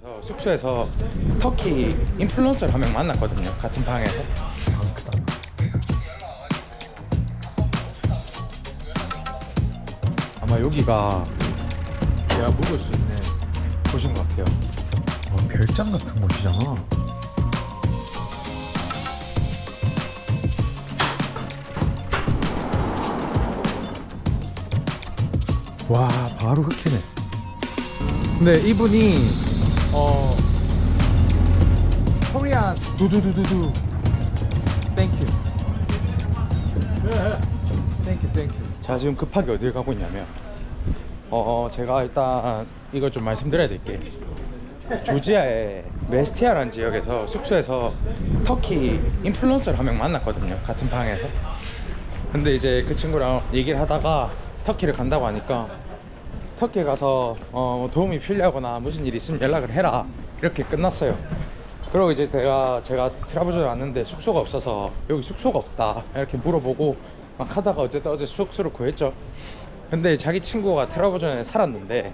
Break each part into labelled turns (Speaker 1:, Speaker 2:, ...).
Speaker 1: 그래서 숙소에서 터키 인플루언서를 한 명 만났거든요. 같은 방에서. 아마 여기가 제가 묵을 수 있는 곳인 것 같아요.
Speaker 2: 어, 별장 같은 곳이잖아. 와 바로 흑해네. 근데 이분이 어. 코리안 두두두두두. 땡큐 땡큐 땡큐
Speaker 1: 자 지금 급하게 어딜 가고 있냐면 어 제가 일단 이걸 좀 말씀드려야 될 게 조지아의 메스티아라는 지역에서 숙소에서 터키 인플루언서를 한 명 만났거든요 같은 방에서. 근데 이제 그 친구랑 얘기를 하다가 터키를 간다고 하니까 터키에 가서 어, 도움이 필요하거나 무슨 일 있으면 연락을 해라. 이렇게 끝났어요. 그리고 이제 제가 제가 트라블존에 왔는데 숙소가 없어서 여기 숙소가 없다. 이렇게 물어보고 막 하다가 어쨌든 어제 숙소를 구했죠. 근데 자기 친구가 트라블존에 살았는데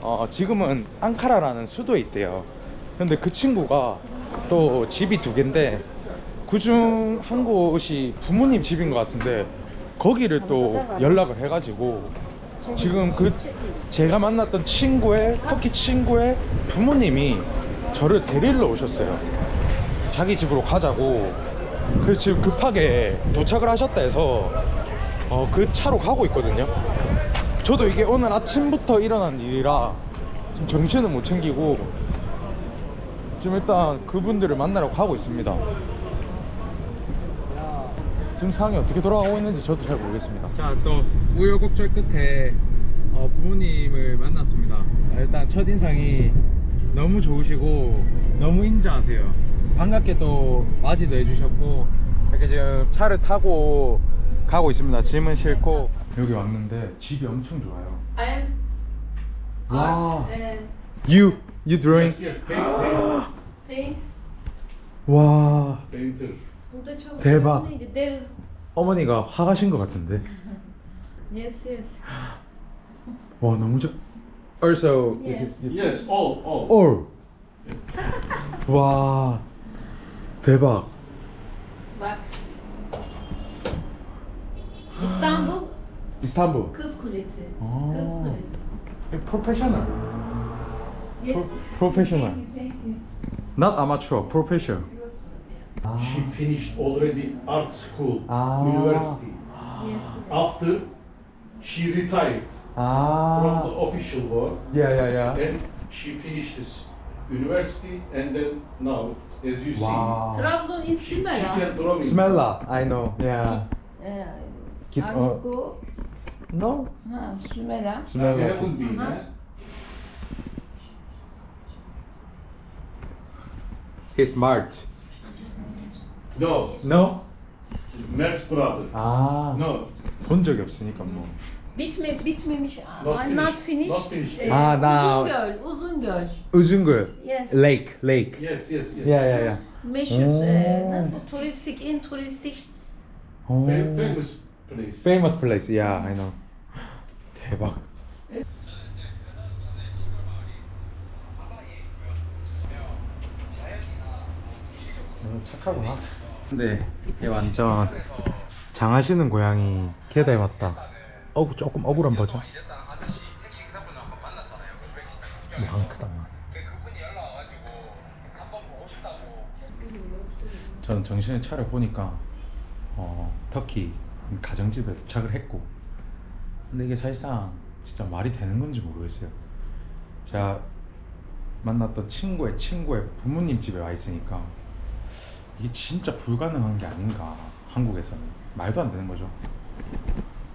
Speaker 1: 어, 지금은 앙카라라는 수도에 있대요. 근데 그 친구가 또 집이 두 개인데 그중 한 곳이 부모님 집인 것 같은데 거기를 또 연락을 해가지고 지금 그 제가 만났던 친구의 터키 친구의 부모님이 저를 데리러 오셨어요. 자기 집으로 가자고. 그래서 지금 급하게 도착을 하셨다 해서 어, 그 차로 가고 있거든요. 저도 이게 오늘 아침부터 일어난 일이라 지금 정신을 못 챙기고 지금 일단 그분들을 만나러 가고 있습니다. 지금 상황이 어떻게 돌아가고 있는지 저도 잘 모르겠습니다. 자, 또 우여곡절 끝에 어, 부모님을 만났습니다. 아, 일단 첫 인상이 너무 좋으시고 너무 인자하세요. 반갑게 또 맞이도 해주셨고 이렇게 지금 차를 타고 가고 있습니다. 짐은 싣고 여기 왔는데 집이 엄청 좋아요.
Speaker 3: I am art and
Speaker 1: You, you drawing?
Speaker 3: paint.
Speaker 1: 와,
Speaker 4: Painter.
Speaker 3: Burada çalışan
Speaker 1: 대박. 어머니가 화가신 것 같은데.
Speaker 3: yes yes.
Speaker 1: 와 너무 좋. Also, this is
Speaker 4: Yes, all, all.
Speaker 1: all. 와 대박.
Speaker 3: Bak. İstanbul
Speaker 1: 이스탄불.
Speaker 3: Kız Kulesi.
Speaker 1: aa.
Speaker 3: Kız Kulesi.
Speaker 1: 프로페셔널.
Speaker 3: Yes.
Speaker 1: Pro- professional.
Speaker 3: Thank you, thank you.
Speaker 1: Not amateur, professional.
Speaker 4: She finished already art school,
Speaker 1: Ah.
Speaker 4: university.
Speaker 3: Yes.
Speaker 4: After she retired from the
Speaker 1: 아.
Speaker 4: official work,
Speaker 1: 야야야.
Speaker 4: then she finished this university, and then now, as you
Speaker 1: 와.
Speaker 3: Trabzon is
Speaker 4: see, she, she
Speaker 3: Sümela.
Speaker 4: can draw me.
Speaker 1: 스멜라, I know. Yeah.
Speaker 3: Ee,
Speaker 1: Git o.
Speaker 3: Arnavutlu-
Speaker 1: No.
Speaker 3: Ha, Sümela.
Speaker 4: We
Speaker 1: 스멜라.
Speaker 4: haven't been,
Speaker 3: Uh-huh.
Speaker 4: eh?
Speaker 1: He's smart.
Speaker 4: No,
Speaker 1: No.
Speaker 4: Mert's brother.
Speaker 1: 아.
Speaker 4: No,
Speaker 1: 본 적이 없으니까 뭐.
Speaker 3: Bitme, bitmemiş.
Speaker 4: Not
Speaker 3: I'm not
Speaker 4: finished. Not
Speaker 3: finished. Ee,
Speaker 1: Ah, now-
Speaker 3: Uzungöl, Uzungöl.
Speaker 1: 우중글.
Speaker 3: Yes.
Speaker 1: Lake, lake.
Speaker 4: yes, yes, yes.
Speaker 1: 야야야.
Speaker 3: Meşhur, e, nasıl turistik, in turistik.
Speaker 1: 오.
Speaker 4: Fa- famous place.
Speaker 1: Famous place. Yeah, I know. 대박. 너 착하구나. 근데 얘 완전 장하시는 고양이 걔 닮았다. 어 조금 억울한 버전. 뭐한 크다. 저는 정신을 차려 보니까 어, 터키 한 가정집에 도착을 했고. 근데 이게 사실상 진짜 말이 되는 건지 모르겠어요. 제가 만났던 친구의 친구의 부모님 집에 와 있으니까 이게 진짜 불가능한 게 아닌가 한국에서는. 말도 안 되는 거죠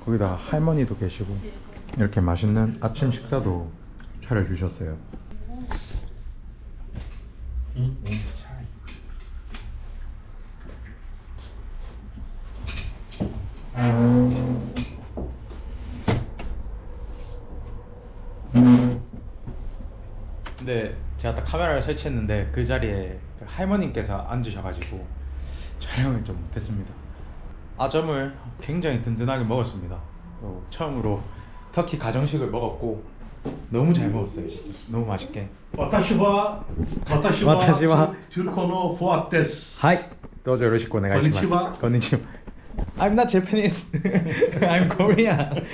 Speaker 1: 거기다 할머니도 계시고 이렇게 맛있는 아침 식사도 차려주셨어요 근데 제가 딱 카메라를 설치했는데 그 자리에 그 할머님께서 앉으셔가지고 촬영을 좀 못했습니다. 아점을 굉장히 든든하게 먹었습니다. 어, 처음으로 터키 가정식을 먹었고 너무 잘 먹었어요 진짜 너무 맛있게
Speaker 4: 私は私は
Speaker 1: 私は
Speaker 4: トルコのフォアです。
Speaker 1: はいどうぞよろしくお願いします
Speaker 4: こんにちは
Speaker 1: こんにちは I'm not Japanese I'm Korean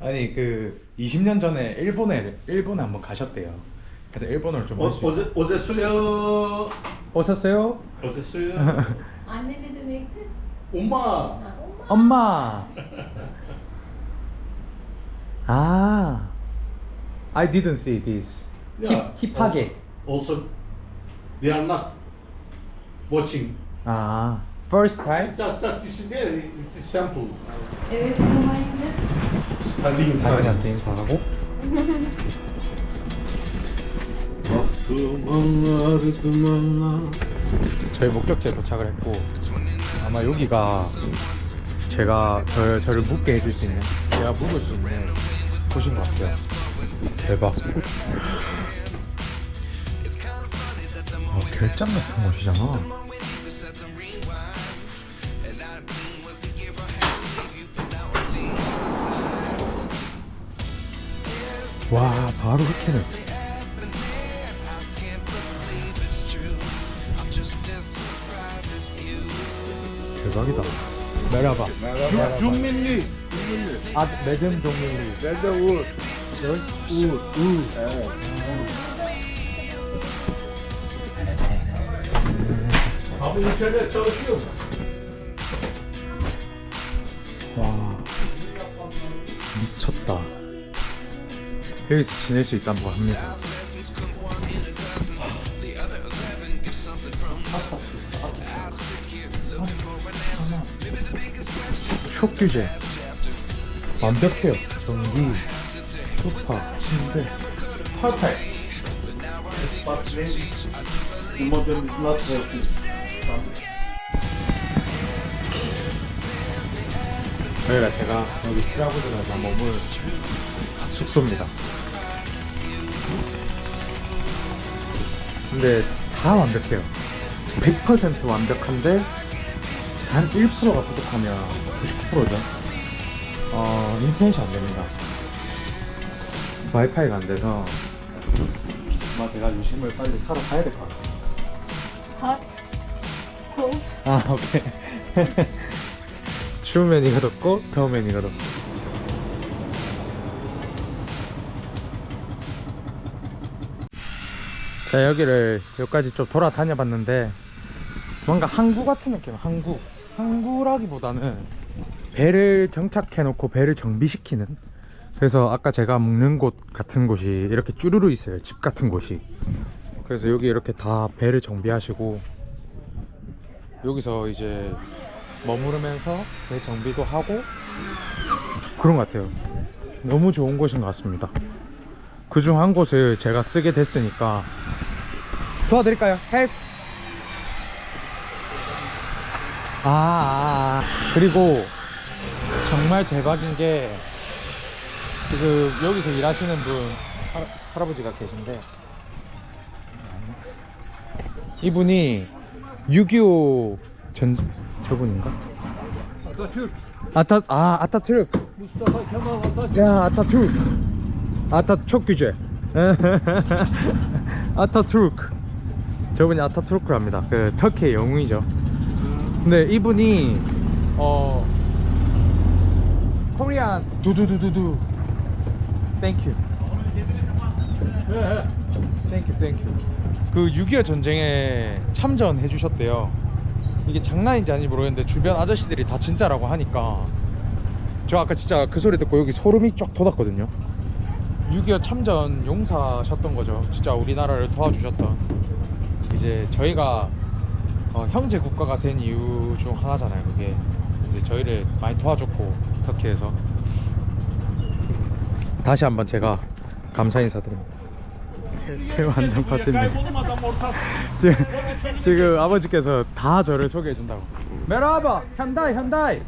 Speaker 1: 아니 그 20년 전에 일본에 일본에 한번 가셨대요 그래서 일본어를 좀
Speaker 4: 어,
Speaker 1: 할 수 있어요
Speaker 4: 어제 어제서요.
Speaker 1: 오셨어요?
Speaker 4: 어제서요.
Speaker 3: Anne ne demekti?
Speaker 4: 엄마.
Speaker 3: 엄마.
Speaker 1: 아 I didn't see this
Speaker 4: Yeah,
Speaker 1: 힙, 힙하게
Speaker 4: Also, also, we are not watching.
Speaker 1: 아 first time?
Speaker 4: Just that this is there. It is simple.
Speaker 3: Evet, Romanya'da.
Speaker 4: Standing
Speaker 1: 당연히한테 인사하고
Speaker 4: 두만나 두만나.
Speaker 1: 저희 목적지에 도착을 했고 아마 여기가 제가 저, 저를 묵게 해줄 수 있는 제가 묵을 수 있는 곳인 것 같아요. 대박. 아, 별장 같은 곳이잖아. 와 바로 흑해는 대박이다. 메라바.
Speaker 4: 중민리.
Speaker 1: 아 매점 종밀리. 매점
Speaker 4: Abi internet çalışıyor mu?
Speaker 1: 와 미쳤다. 여기서 지낼 수 있다고 합니다 촉 규제 완벽해요 전기 소파 침대 털팔
Speaker 4: But when the model is not working.
Speaker 1: 여기가 제가 여기 트라블에서 머물 숙소입니다. 근데 다 완벽해요. 100% 완벽한데 단 1%가 부족하면 99%죠. 어, 인터넷이 안 됩니다. 와이파이가 안 돼서 아마 제가 유심을 빨리 사러 가야 될 것 같아요.
Speaker 3: Hot. Cold.
Speaker 1: 아 오케이 추우면 이가 덥고 더우면 이가 덥고 자 여기를 여기까지 좀 돌아다녀 봤는데 뭔가 항구 같은 느낌 항구 항구라기보다는 배를 정착해 놓고 배를 정비시키는 그래서 아까 제가 묵는 곳 같은 곳이 이렇게 쭈루루 있어요 집 같은 곳이 그래서 여기 이렇게 다 배를 정비하시고 여기서 이제 머무르면서 배 정비도 하고 그런 것 같아요. 너무 좋은 곳인 것 같습니다. 그 중 한 곳을 제가 쓰게 됐으니까 도와드릴까요? 헬프! 아, 아, 아. 그리고 정말 대박인 게 지금 여기서 일하시는 분 할, 할아버지가 계신데 이분이 6.25 전 저분인가? 아타 아 아타투르크 야 아타투르크 아타투르크 규제. 아타투르크. 저분이 아타투르크랍니다. 그 터키의 영웅이죠 근데 이분이 어 코리안 두두두두두. 땡큐 땡큐 땡큐 그6.25 전쟁에 참전해 주셨대요. 이게 장난인지 아닌지 모르겠는데 주변 아저씨들이 다 진짜라고 하니까. 저 아까 진짜 그 소리 듣고 여기 소름이 쫙 돋았거든요. 6.25 참전 용사셨던 거죠. 진짜 우리나라를 도와주셨던. 이제 저희가 어, 형제 국가가 된 이유 중 하나잖아요 그게. 이제 저희를 많이 도와줬고 터키에서. 다시 한번 제가 감사 인사드립니다. 대환장 파티님 지금, 지금 아버지께서 다 저를 소개해 준다고. 메라바 현다이 현다이.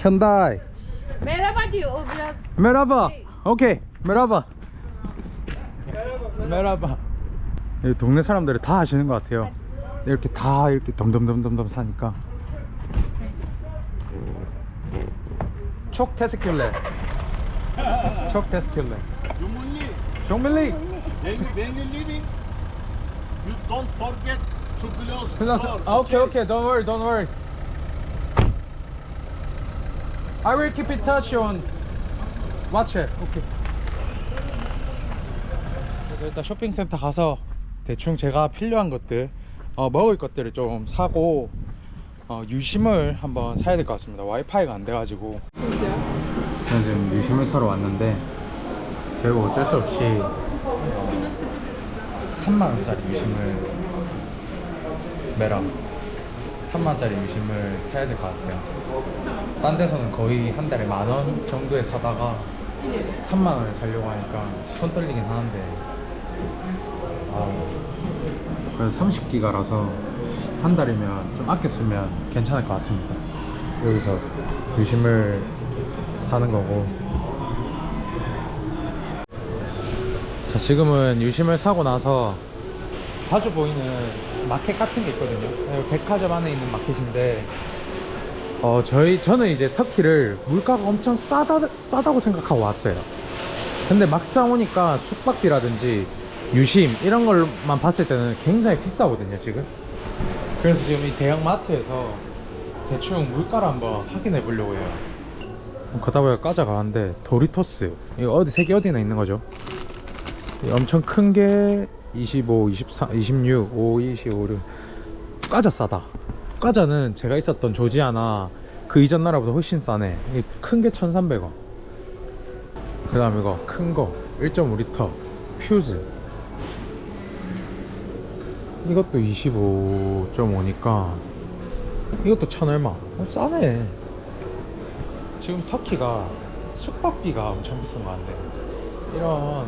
Speaker 1: 현다이.
Speaker 3: Merhaba diyor o biraz.
Speaker 1: 메라바 오케이 메라바. 메라바. 이 동네 사람들이 다 아시는 것 같아요 이렇게 다 이렇게 덤덤덤덤덤 사니까 촉
Speaker 2: çok teşekkürler.
Speaker 5: Cumhurli,
Speaker 2: 종밀리.
Speaker 5: when, you leaving, you don't forget to close
Speaker 2: Plus,
Speaker 5: door.
Speaker 2: ah, okay, okay, don't worry, don't worry. I will keep in touch on WhatsApp. Okay.
Speaker 1: 그래서 일단 쇼핑센터 가서 대충 제가 필요한 것들 어, 먹을 것들을 좀 사고 어, 유심을 한번 사야 될 것 같습니다. 와이파이가 안 돼가지고. 저는 지금 유심을 사러 왔는데 결국 어쩔 수 없이 어, 3만원짜리 유심을 매랑 3만원짜리 유심을 사야 될 것 같아요. 딴 데서는 거의 한 달에 만 원 정도에 사다가 3만 원에 살려고 하니까 손 떨리긴 하는데 아, 그래서 30기가라서 한 달이면 좀 아껴 쓰면 괜찮을 것 같습니다. 여기서 유심을 사는 거고. 자 지금은 유심을 사고 나서 자주 보이는 마켓 같은 게 있거든요. 여기 백화점 안에 있는 마켓인데 어 저희 저는 이제 터키를 물가가 엄청 싸다 싸다고 생각하고 왔어요. 근데 막상 오니까 숙박비라든지 유심 이런 걸만 봤을 때는 굉장히 비싸거든요 지금. 그래서 지금 이 대형 마트에서 대충 물가를 한번 확인해 보려고 해요. 가다 보니까 과자 가는데 도리토스 이거 어디 색이 어디나 있는 거죠? 이 엄청 큰 게 25, 24, 26, 5, 25, 6 과자 싸다. 과자는 제가 있었던 조지아나 그 이전 나라보다 훨씬 싸네. 큰 게 1,300원. 그 다음에 이거 큰 거 1.5리터 퓨즈. 이것도 25.5니까 이것도 천 얼마. 어, 싸네. 지금 터키가 숙박비가 엄청 비싼 거 같네. 이런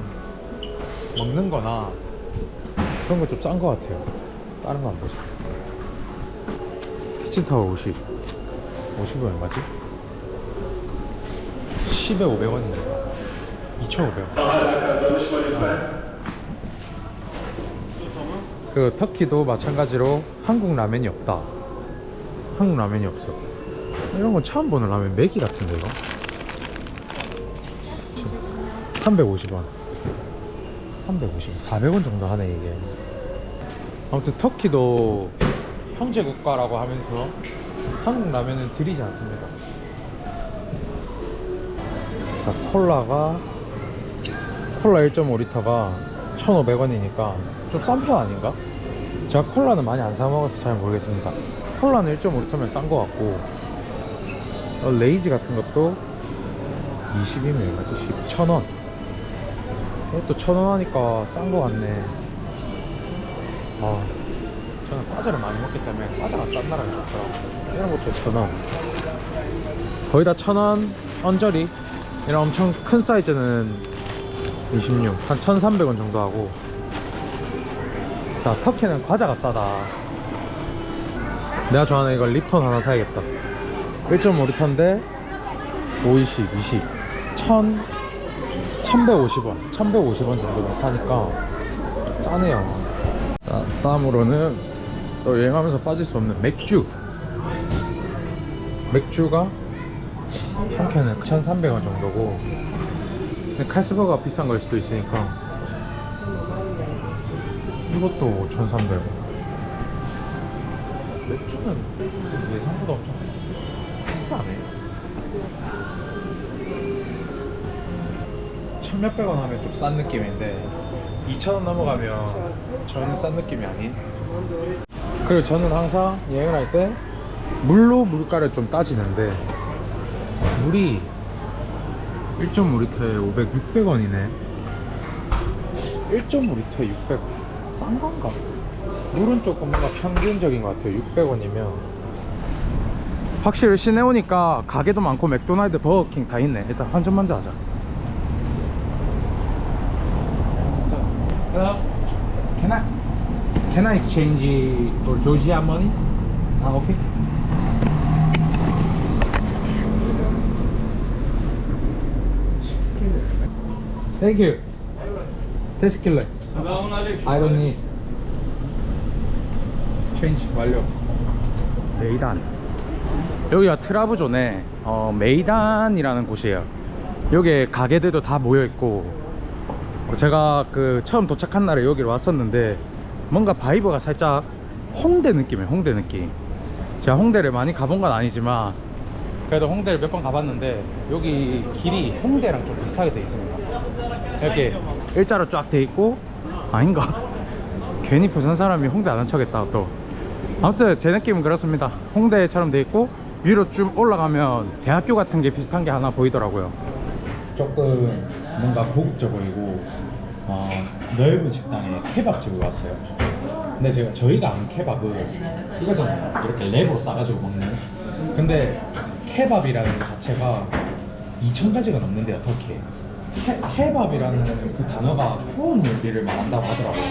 Speaker 1: 먹는 거나 그런 거 좀 싼 거 같아요. 다른 거 안 보자. 키친타월 50 50은 얼마지? 10에 500원이니까 2,500원 그 터키도 마찬가지로 한국 라면이 없다. 한국 라면이 없어. 이런 건 처음 보는 라면 매기 같은데 이거 350원. 350원. 400원 정도 하네 이게. 아무튼 터키도 형제 국가라고 하면서 한국 라면은 들이지 않습니다. 자, 콜라가 콜라 1.5리터가 1,500원이니까 좀 싼 편 아닌가? 제가 콜라는 많이 안 사 먹어서 잘 모르겠습니다. 콜라는 1.5리터면 싼거 같고 어, 레이지 같은 것도 20이면 얼마지? 10, 1,000원. 이것도 1,000원 하니까 싼거 같네. 아, 저는 과자를 많이 먹기 때문에 과자가 싼 나라가 좋더라고요. 이런 것도 천 원. 거의 다천 원, 언저리. 이런 엄청 큰 사이즈는 26, 한 1,300원 정도 하고. 자, 터키는 과자가 싸다. 내가 좋아하는 이거 립톤 하나 사야겠다. 1.5리터인데 5, 20, 20. 1,000, 1,150원. 1,150원 정도면 사니까 싸네요. 자, 다음으로는 또 여행하면서 빠질 수 없는 맥주. 맥주가 한 캔에 1,300원 정도고. 근데 칼스버가 비싼 걸 수도 있으니까. 이것도 1,300원. 맥주는 예상보다 엄청 비싸네. 천 몇백 원 하면 좀 싼 느낌인데 2천 원 넘어가면 전혀 싼 느낌이 아닌. 그리고 저는 항상 여행을 할 때 물로 물가를 좀 따지는데 물이 1.5리터에 500, 600원이네. 1.5리터에 600원. 싼 건가? 물은 조금 뭔가 평균적인 것 같아요. 600원이면. 확실히 시내 오니까 가게도 많고 맥도날드, 버거킹 다 있네. 일단 한점 먼저 하자. 자, hello. Can I can I exchange for Georgia money? Ah, okay. Thank you. Teşekkürler. I don't need. Change 완료. 메이단. 여기가 트라브존에 어, 메이단이라는 곳이에요. 여기에 가게들도 다 모여 있고 어, 제가 그 처음 도착한 날에 여기로 왔었는데 뭔가 바이브가 살짝 홍대 느낌이에요 홍대 느낌 제가 홍대를 많이 가본 건 아니지만 그래도 홍대를 몇 번 가봤는데 여기 길이 홍대랑 좀 비슷하게 돼 있습니다 이렇게 일자로 쫙 돼 있고 아닌가? 괜히 부산 사람이 홍대 안 한 척했다 또. 아무튼 제 느낌은 그렇습니다. 홍대처럼 돼 있고 위로 쭉 올라가면 대학교 같은 게 비슷한 게 하나 보이더라고요. 조금 뭔가 고급져 보이고 어, 넓은 식당에 케밥집을 왔어요. 근데 제가 저희가 아는 케밥은 이거잖아요. 이렇게 랩으로 싸가지고 먹는. 근데 케밥이라는 것 자체가 2,000가지가 넘는데요 터키에 케, 케밥이라는 그 단어가 구운 요리를 말한다고 하더라고요.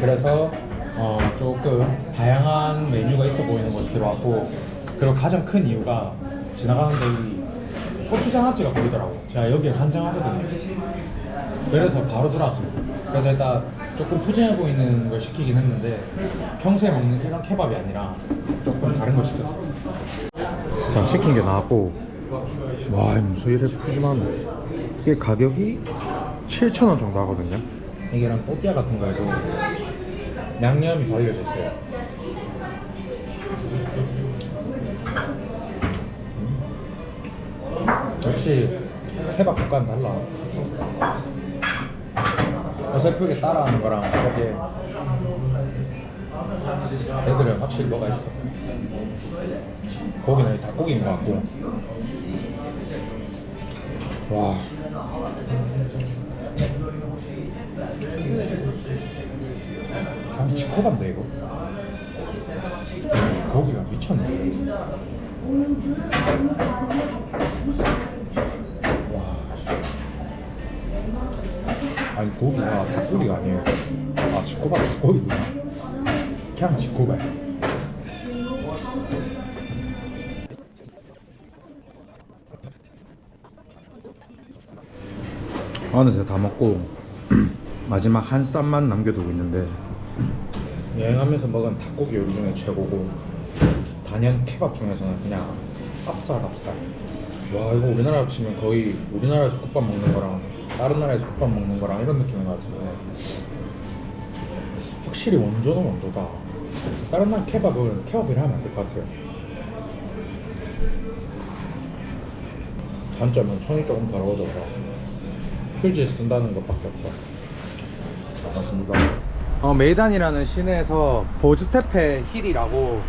Speaker 1: 그래서 어, 조금 다양한 메뉴가 있어 보이는 곳이 들어왔고 그리고 가장 큰 이유가 지나가는 데 이 고추장아찌가 보이더라고 제가 여기에 환장하거든요. 그래서 바로 들어왔습니다. 그래서 일단 조금 푸짐해 보이는 걸 시키긴 했는데 평소에 먹는 이런 케밥이 아니라 조금 다른 걸 시켰어요. 자 시킨 게 나왔고 와 무슨 이래 푸짐하노 이게 가격이 7,000원 정도 하거든요. 이게랑 또띠아 같은 거에도 양념이 발려져 있어요. 역시 케밥 국가는 달라. 어설프게 따라하는 거랑 이렇게 애들은 확실히 뭐가 있어. 고기는 닭고기인 것 같고. 와 그냥 지코반데 이거? 고기가 미쳤네. 와. 아니 고기가 닭고기가 아니에요. 아 지코바 닭고기구나. 그냥 지코바야 어느새 다 먹고 마지막 한 쌈만 남겨두고 있는데 여행하면서 먹은 닭고기 요리 중에 최고고 단연 케밥 중에서는 그냥 압살 압살 와 이거 우리나라로 치면 거의 우리나라에서 국밥 먹는 거랑 다른 나라에서 국밥 먹는 거랑 이런 느낌인 것 같은데 확실히 원조는 원조다. 다른 나라 케밥은 케밥이라 하면 안 될 것 같아요. 단점은 손이 조금 더러워져서 휴지 쓴다는 것밖에 없어. 반갑습니다. 어, 메이단이라는 시내에서 보즈테페 힐이라고.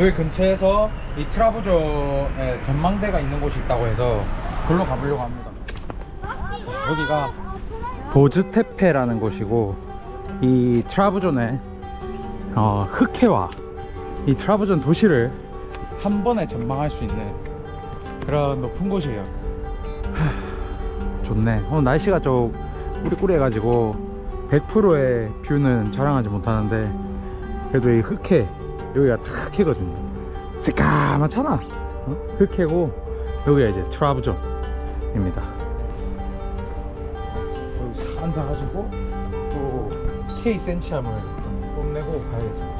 Speaker 1: 여기 근처에서 이 트라부존에 전망대가 있는 곳이 있다고 해서 그걸로 가보려고 합니다. 자, 여기가 보즈테페라는 곳이고 이 트라부존의 어, 흑해와 이 트라부존 도시를 한 번에 전망할 수 있는 그런 높은 곳이에요. 하, 좋네. 오늘 날씨가 좀 꾸리꾸리해가지고 100%의 뷰는 자랑하지 못하는데 그래도 이 흑해 여기가 탁 해거든요. 새까맣잖아. 어? 흑해고 여기가 이제 트라브존입니다. 여기 사 앉아가지고 또 K 센치함을 뽐내고 가야겠습니다